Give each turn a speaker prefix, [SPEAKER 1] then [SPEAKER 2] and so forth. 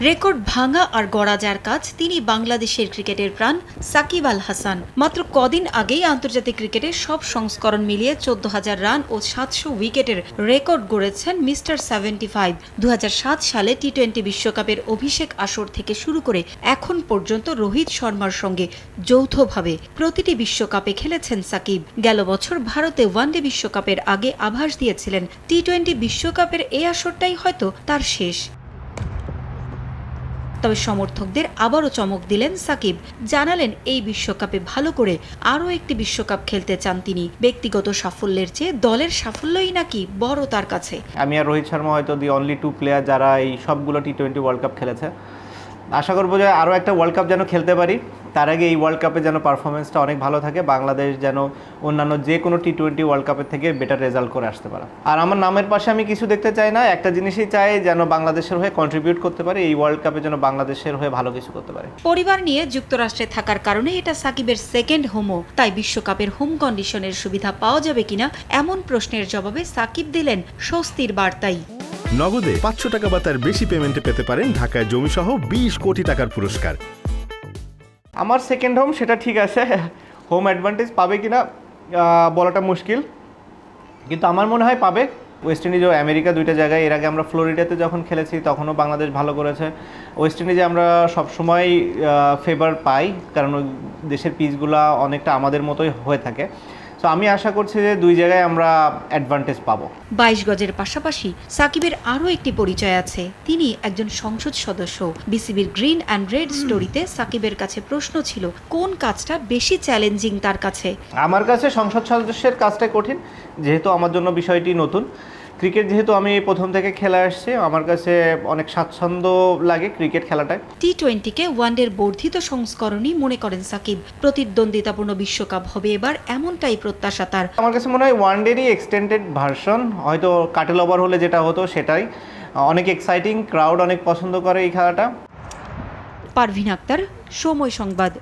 [SPEAKER 1] Record ভাঙা আর গড়া যার কাজ, তিনি বাংলাদেশের ক্রিকেটের প্রাণ, সাকিব আল হাসান। মাত্র কদিন আগেই আন্তর্জাতিক ক্রিকেটের সব সংস্করণ মিলিয়ে চোদ্দ হাজার রান ও সাতশো উইকেটের রেকর্ড গড়েছেন মিস্টার সেভেন্টি ফাইভ। দু হাজার সাত সালে টি টোয়েন্টি বিশ্বকাপের অভিষেক আসর থেকে শুরু করে এখন পর্যন্ত রোহিত শর্মার সঙ্গে যৌথভাবে প্রতিটি বিশ্বকাপে খেলেছেন সাকিব। গেল বছর ভারতে ওয়ানডে বিশ্বকাপের আগে আভাস দিয়েছিলেন। টি টোয়েন্টি বিশ্বকাপের এই আসরটাই হয়তো তার শেষ। তবে সমর্থকদের আবারও চমক দিলেন সাকিব। জানালেন, এই বিশ্বকাপে ভালো করে আরও একটি বিশ্বকাপ খেলতে চান তিনি। ব্যক্তিগত সাফল্যের চেয়ে দলের সাফল্যই নাকি বড় তার কাছে।
[SPEAKER 2] আমি আর রোহিত শর্মা হয়তো দি অনলি টু প্লেয়ার যারা এই সবগুলো টি টোয়েন্টি ওয়ার্ল্ড কাপ খেলেছে। আশা করব যে আরও একটা ওয়ার্ল্ড কাপ যেন খেলতে পারি। তার আগে এই ওয়ার্ল্ড কাপে যেন পারফরমেন্সটা অনেক ভালো থাকে, বাংলাদেশ যেন অন্যান্য যে কোনো টি টোয়েন্টি ওয়ার্ল্ড কাপের থেকে বেটার রেজাল্ট করে আসতে পারে। আর আমার নামের পাশে আমি কিছু দেখতে চাই না, একটা জিনিসই চাই যেন বাংলাদেশের হয়ে কন্ট্রিবিউট করতে পারে, এই ওয়ার্ল্ড কাপে যেন বাংলাদেশের হয়ে ভালো কিছু করতে পারে।
[SPEAKER 1] পরিবার নিয়ে যুক্তরাষ্ট্রে থাকার কারণে এটা সাকিবের সেকেন্ড হোমও তাই বিশ্বকাপের হোম কন্ডিশনের সুবিধা পাওয়া যাবে কিনা, এমন প্রশ্নের জবাবে সাকিব দিলেন স্বস্তির বার্তাই।
[SPEAKER 3] নগদে পাঁচশো টাকা বা তার বেশি পেমেন্টে পেতে পারেন ঢাকায় জমিসহ বিশ কোটি টাকার পুরস্কার।
[SPEAKER 2] আমার সেকেন্ড হোম সেটা ঠিক আছে। হোম অ্যাডভান্টেজ পাবে কিনা বলাটা মুশকিল। কিন্তু আমার মনে হয় পাবে। ওয়েস্ট ইন্ডিজ ও আমেরিকা দুইটা জায়গায়। এর আগে আমরা ফ্লোরিডাতে যখন খেলেছি, তখনও বাংলাদেশ ভালো করেছে। ওয়েস্ট ইন্ডিজে আমরা সবসময় ফেভার পাই। কারণ দেশের পিচগুলো অনেকটা আমাদের মতোই হয়ে থাকে। সো আমি আশা করছি যে দুই জায়গায় আমরা অ্যাডভান্টেজ পাব।
[SPEAKER 1] বাইশ গজের পাশাপাশি সাকিবের আরও একটি পরিচয় আছে। তিনি একজন সংসদ সদস্য। বিসিবির গ্রিন অ্যান্ড রেড স্টোরিতে সাকিবের কাছে প্রশ্ন ছিল কোন কাজটা বেশি চ্যালেঞ্জিং তার কাছে?
[SPEAKER 2] আমার কাছে সংসদ সদস্যের কাজটা কঠিন যেহেতু আমার জন্য বিষয়টি নতুন। ক্রিকেট যেহেতু আমি প্রথম থেকে খেলা আসছি আমার কাছে অনেক স্বাচ্ছন্দ্য লাগে ক্রিকেট খেলাটায়।
[SPEAKER 1] টি টোয়েন্টিকে ওয়ানডের বর্ধিত সংস্করণই মনে করেন সাকিব। প্রতিদ্বন্দ্বিতাপূর্ণ বিশ্বকাপ হবে এবার এমনটাই প্রত্যাশা তার।
[SPEAKER 2] আমার কাছে মনে হয় ওয়ান ডেরই এক্সটেন্ডেড ভার্সন হয়তো কাটেল ওভার হলে যেটা হতো সেটাই। অনেক এক্সাইটিং ক্রাউড অনেক পছন্দ করে এই খেলাটা।
[SPEAKER 1] পারভিন আক্তার সময় সংবাদ।